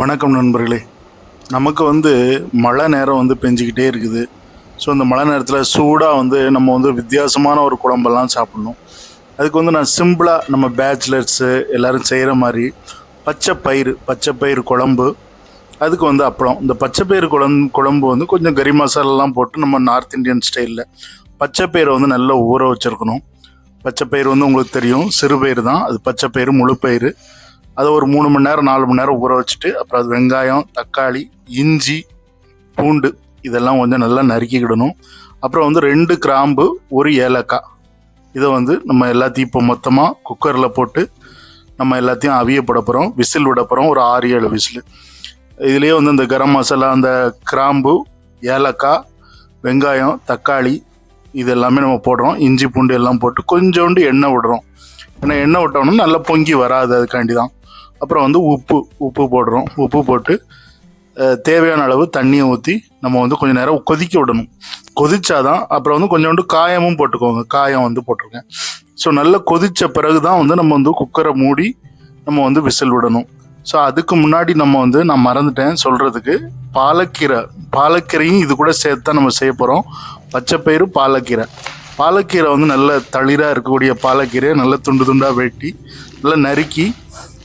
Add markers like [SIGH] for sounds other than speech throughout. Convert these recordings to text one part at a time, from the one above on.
வணக்கம் நண்பர்களே. நமக்கு வந்து மழை நேரம் வந்து பெஞ்சிக்கிட்டே இருக்குது. ஸோ இந்த மழை நேரத்தில் சூடாக வந்து நம்ம வந்து வித்தியாசமான ஒரு குழம்பெல்லாம் சாப்பிட்ணும். அதுக்கு வந்து நான் சிம்பிளாக நம்ம பேச்சுலர்ஸு எல்லோரும் செய்கிற மாதிரி பச்சை பயிறு பச்சை பயிறு குழம்பு. அதுக்கு வந்து அப்பளம். இந்த பச்சை பயிறு குழம்பு குழம்பு வந்து கொஞ்சம் கறி மசாலாலாம் போட்டு நம்ம நார்த் இந்தியன் ஸ்டைலில் பச்சை பயிரை வந்து நல்லா ஊற வச்சுருக்கணும். பச்சை பயிறு வந்து உங்களுக்கு தெரியும். சிறு தான். அது பச்சை பயிறு முழு பயிறு. அதை ஒரு மூணு மணி நேரம் நாலு மணி நேரம் ஊற வச்சுட்டு அப்புறம் அது வெங்காயம் தக்காளி இஞ்சி பூண்டு இதெல்லாம் கொஞ்சம் நல்லா நறுக்கிக்கிடணும். அப்புறம் வந்து ரெண்டு கிராம்பு ஒரு ஏலக்காய். இதை வந்து நம்ம எல்லாத்தையும் இப்போ மொத்தமாக குக்கரில் போட்டு நம்ம எல்லாத்தையும் அவிய போட போகிறோம் விசில் விட போகிறோம் ஒரு ஆறு ஏழு விசில். இதுலேயே வந்து இந்த கரம் மசாலா அந்த கிராம்பு ஏலக்காய் வெங்காயம் தக்காளி இது எல்லாமே நம்ம போடுறோம். இஞ்சி பூண்டு எல்லாம் போட்டு கொஞ்சோண்டு எண்ணெய் விடுறோம். ஏன்னா எண்ணெய் விட்டோம்னா நல்லா பொங்கி வராது. அதுக்காண்டி தான் அப்புறம் வந்து உப்பு உப்பு போடுறோம். உப்பு போட்டு தேவையான அளவு தண்ணியை ஊற்றி நம்ம வந்து கொஞ்சம் நேரம் கொதிக்க விடணும். கொதிச்சாதான் அப்புறம் வந்து கொஞ்சோண்டு காயமும் போட்டுக்கோங்க. காயம் வந்து போட்டிருக்கேன். ஸோ நல்லா கொதிச்ச பிறகு தான் வந்து நம்ம வந்து குக்கரை மூடி நம்ம வந்து விசில் விடணும். ஸோ அதுக்கு முன்னாடி நம்ம வந்து நான் மறந்துட்டேன் சொல்கிறதுக்கு பாலக்கீரை பாலக்கீரையும் இது கூட சேர்த்து தான் நம்ம செய்ய போகிறோம் பச்சைப்பயிறு பாலக்கீரை. பாலக்கீரை வந்து நல்ல தளிராக இருக்கக்கூடிய பாலக்கீரையை நல்ல துண்டு துண்டாக வெட்டி நல்லா நறுக்கி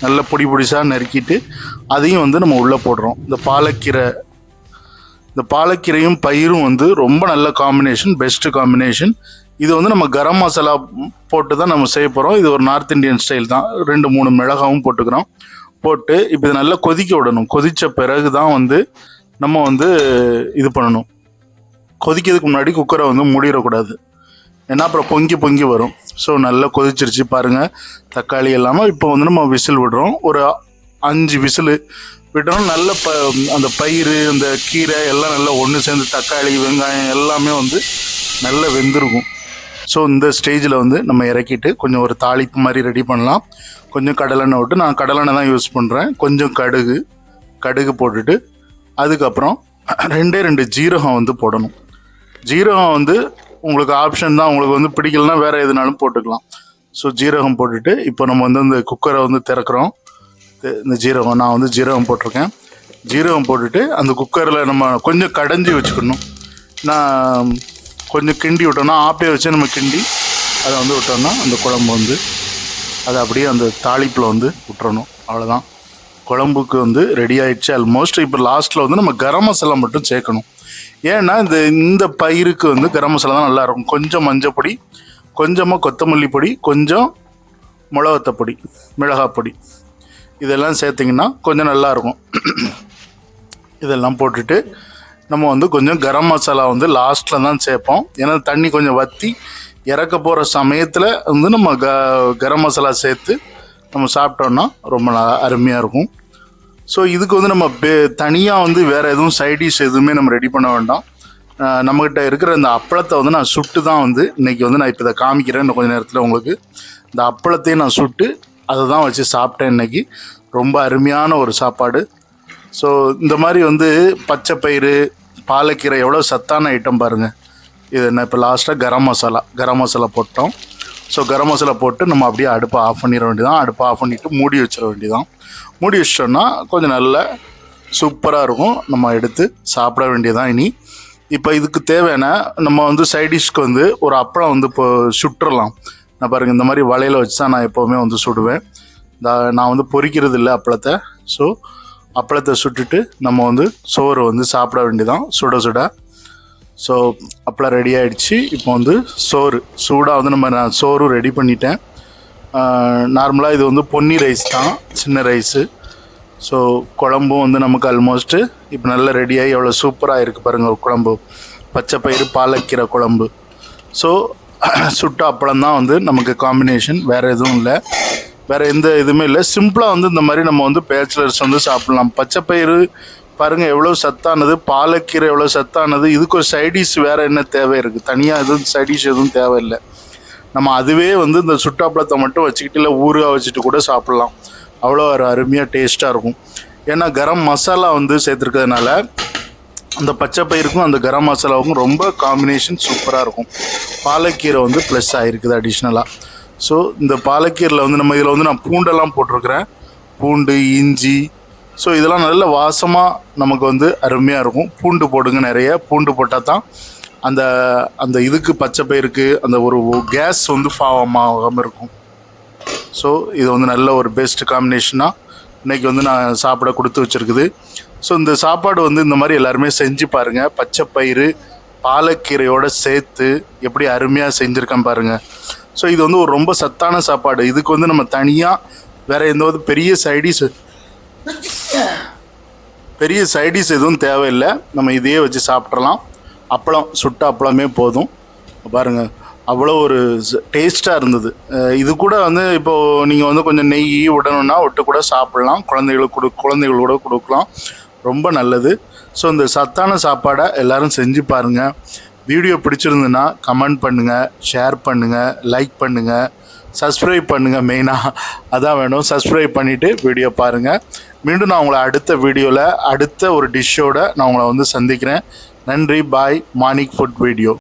நல்ல பொடி பொடிசாக நறுக்கிட்டு அதையும் வந்து நம்ம உள்ளே போடுறோம். இந்த பாலக்கீரை இந்த பாலக்கீரையும் பயிரும் வந்து ரொம்ப நல்ல காம்பினேஷன் பெஸ்ட்டு காம்பினேஷன் இது வந்து நம்ம கரம் மசாலா போட்டு தான் நம்ம செய்ய போகிறோம் இது ஒரு நார்த் இந்தியன் ஸ்டைல் தான். ரெண்டு மூணு மிளகாவும் போட்டுக்கிறோம். போட்டு இப்போ இது நல்லா கொதிக்க விடணும். கொதித்த பிறகு தான் வந்து நம்ம வந்து இது பண்ணணும். கொதிக்கிறதுக்கு முன்னாடி குக்கரை வந்து மூடிடக்கூடாது. ஏன்னா அப்புறம் பொங்கி பொங்கி வரும். ஸோ நல்லா கொதிச்சிருச்சு பாருங்கள் தக்காளி இல்லாமல் இப்போ வந்து நம்ம விசில் விடுறோம். ஒரு அஞ்சு விசில் விட்டோம் நல்ல ப அந்த பயிறு அந்த கீரை எல்லாம் நல்லா ஒன்று சேர்ந்து தக்காளி வெங்காயம் எல்லாமே வந்து நல்லா வெந்திருக்கும். ஸோ இந்த ஸ்டேஜில் வந்து நம்ம இறக்கிட்டு கொஞ்சம் ஒரு தாளிப்பு மாதிரி ரெடி பண்ணலாம். கொஞ்சம் கடலெண்ணெய் விட்டு நான் கடலெண்ணெய் தான் யூஸ் பண்ணுறேன் கொஞ்சம் கடுகு கடுகு போட்டுட்டு அதுக்கப்புறம் ரெண்டே ரெண்டு ஜீரகம் வந்து போடணும். ஜீரகம் வந்து உங்களுக்கு ஆப்ஷன் தான் உங்களுக்கு வந்து பிடிக்கலனா வேறு எதுனாலும் போட்டுக்கலாம். ஸோ ஜீரகம் போட்டுட்டு இப்போ நம்ம வந்து இந்த குக்கரை வந்து திறக்கிறோம். இந்த ஜீரகம் நான் வந்து ஜீரகம் போட்டிருக்கேன். ஜீரகம் போட்டுட்டு அந்த குக்கரில் நம்ம கொஞ்சம் கடைஞ்சி வச்சுக்கணும். நான் கொஞ்சம் கிண்டி விட்டோம்னா ஆப்பே வச்சு நம்ம கிண்டி அதை வந்து விட்டோம்னா அந்த குழம்பு வந்து அதை அப்படியே அந்த தாளிப்பில் வந்து விட்டுறணும். அவ்வளோதான் குழம்புக்கு வந்து ரெடி ஆகிடுச்சு ஆல்மோஸ்ட் இப்போ லாஸ்ட்டில் வந்து நம்ம கரம் மசாலா மட்டும் சேர்க்கணும். ஏன்னா இந்த இந்த பயிருக்கு வந்து கரம் மசாலா தான் நல்லா இருக்கும் கொஞ்சம் மஞ்சள் பொடி கொஞ்சமாக கொத்தமல்லி பொடி கொஞ்சம் மிளகத்த பொடி மிளகாய் பொடி. இதெல்லாம் சேர்த்திங்கன்னா கொஞ்சம் நல்லா இருக்கும் இதெல்லாம் போட்டுட்டு நம்ம வந்து கொஞ்சம் கரம் மசாலா வந்து லாஸ்ட்டில் தான் சேர்ப்போம். ஏன்னா தண்ணி கொஞ்சம் வற்றி இறக்க போகிற சமயத்தில் வந்து நம்ம க கரம் மசாலா சேர்த்து நம்ம சாப்பிட்டோன்னா ரொம்ப அருமையாக இருக்கும். ஸோ இதுக்கு வந்து நம்ம தனியாக வந்து வேறு எதுவும் சைடிஷ் எதுவுமே நம்ம ரெடி பண்ண வேண்டாம். நம்மக்கிட்ட இருக்கிற இந்த அப்பளத்தை வந்து நான் சுட்டு தான் வந்து இன்றைக்கி வந்து நான் இப்போ இதை காமிக்கிறேன் இன்னும் கொஞ்சம் நேரத்தில் உங்களுக்கு. இந்த அப்பளத்தையும் நான் சுட்டு அதை தான் வச்சு சாப்பிட்டேன் இன்னைக்கு. ரொம்ப அருமையான ஒரு சாப்பாடு. ஸோ இந்த மாதிரி வந்து பச்சை பயிறு பாலக்கீரை எவ்வளோ சத்தான ஐட்டம் பாருங்கள் இது என்ன இப்போ லாஸ்ட்டாக கரம் மசாலா கரம் மசாலா போட்டோம். ஸோ கரம் மசாலா போட்டு நம்ம அப்படியே அடுப்பை ஆஃப் பண்ணிட வேண்டியதான் அடுப்பை ஆஃப் பண்ணிவிட்டு மூடி வச்சிட வேண்டியதான் மூடி வச்சிட்டோம்னா கொஞ்சம் நல்ல சூப்பராக இருக்கும். நம்ம எடுத்து சாப்பிட வேண்டியதான் இனி. இப்போ இதுக்கு தேவையான நம்ம வந்து சைடிஷ்க்கு வந்து ஒரு அப்பளம் வந்து இப்போ சுட்டுறலாம். நான் பாருங்கள் இந்த மாதிரி வலையில் வச்சு தான் நான் எப்போவுமே வந்து சுடுவேன். நான் வந்து பொறிக்கிறது இல்லை அப்பளத்தை. ஸோ அப்பளத்தை சுட்டுட்டு நம்ம வந்து சோறு வந்து சாப்பிட வேண்டியதான் சுட சுட ஸோ அப்பளம் ரெடி ஆகிடுச்சு இப்போ வந்து சோறு. சூடாக வந்து நம்ம நான் சோறும் ரெடி பண்ணிட்டேன். நார்மலாக இது வந்து பொன்னி ரைஸ் தான். சின்ன ரைஸு ஸோ குழம்பும் வந்து நமக்கு ஆல்மோஸ்ட்டு இப்போ நல்லா ரெடியாகி எவ்வளோ சூப்பராக இருக்குது பாருங்கள் குழம்பு. பச்சை பயிறு பாலக்கீரை குழம்பு. ஸோ [CLEARS THROAT] சுட்ட அப்பளம் தான் வந்து நமக்கு காம்பினேஷன் வேறு எதுவும் இல்லை. வேறு எந்த இதுவுமே இல்லை. சிம்பிளாக வந்து இந்த மாதிரி நம்ம வந்து பேச்சுலர்ஸ் வந்து சாப்பிட்லாம். பச்சை பயிறு பாருங்கள் எவ்வளோ சத்தானது? பாலக்கீரை எவ்வளோ சத்தானது? இதுக்கு ஒரு சைடிஷ் வேறு என்ன தேவை இருக்குது தனியாக எதுவும் சைடிஷ் எதுவும் தேவையில்லை. நம்ம அதுவே வந்து இந்த சுட்டாப்பழத்தை மட்டும் வச்சுக்கிட்டு இல்லை ஊறுகாய் வச்சுட்டு கூட சாப்பிட்லாம். அவ்வளோ ஒரு அருமையாக டேஸ்ட்டாக இருக்கும். ஏன்னா கரம் மசாலா வந்து சேர்த்துருக்கிறதுனால அந்த பச்சை பயிருக்கும் அந்த கரம் மசாலாவுக்கும் ரொம்ப காம்பினேஷன் சூப்பராக இருக்கும். பாலக்கீரை வந்து ப்ளஸ் ஆகிருக்குது அடிஷ்னலாக ஸோ இந்த பாலக்கீரையில் வந்து நம்ம இதில் வந்து நான் பூண்டெல்லாம் போட்டிருக்கிறேன். பூண்டு இஞ்சி ஸோ இதெல்லாம் நல்ல வாசமாக நமக்கு வந்து அருமையாக இருக்கும். பூண்டு போடுங்க நிறைய. பூண்டு போட்டால் தான் அந்த அந்த இதுக்கு பச்சை பயிருக்கு அந்த ஒரு கேஸ் வந்து ஃபார்ம் இருக்கும். ஸோ இது வந்து நல்ல ஒரு பெஸ்ட் காம்பினேஷனாக இன்றைக்கி வந்து நான் சாப்பிட கொடுத்து வச்சுருக்குது. ஸோ இந்த சாப்பாடு வந்து இந்த மாதிரி எல்லாருமே செஞ்சு பாருங்கள் பச்சை பயிறு பாலக்கீரையோடு சேர்த்து எப்படி அருமையாக செஞ்சுருக்கேன் பாருங்கள் ஸோ இது வந்து ஒரு ரொம்ப சத்தான சாப்பாடு. இதுக்கு வந்து நம்ம தனியாக வேறு எந்த பெரிய சைடிஸ் பெரிய சைடிஸ் எதுவும் தேவையில்லை. நம்ம இதையே வச்சு சாப்பிட்றலாம் அப்பளம் சுட்ட அப்பளமே போதும். பாருங்கள் அவ்வளோ ஒரு டேஸ்ட்டாக இருந்தது. இது கூட வந்து இப்போது நீங்கள் வந்து கொஞ்சம் நெய் விடணும்னா ஒட்டு கூட சாப்பிட்லாம். குழந்தைகளுக்கு கொடு குழந்தைகள் கூட கொடுக்கலாம். ரொம்ப நல்லது. ஸோ இந்த சத்தான சாப்பாடை எல்லோரும் செஞ்சு பாருங்கள் வீடியோ பிடிச்சிருந்துன்னா கமெண்ட் பண்ணுங்கள் ஷேர் பண்ணுங்கள் லைக் பண்ணுங்கள் சப்ஸ்கிரைப் பண்ணுங்கள் மெயினாக அதான் வேணும். சப்ஸ்கிரைப் பண்ணிவிட்டு வீடியோ பாருங்கள் மீண்டும் நான் உங்களை அடுத்த வீடியோவில் அடுத்த ஒரு டிஷ்ஷோட நான் உங்களை வந்து சந்திக்கிறேன். நன்றி பாய் மானிக் ஃபுட் வீடியோ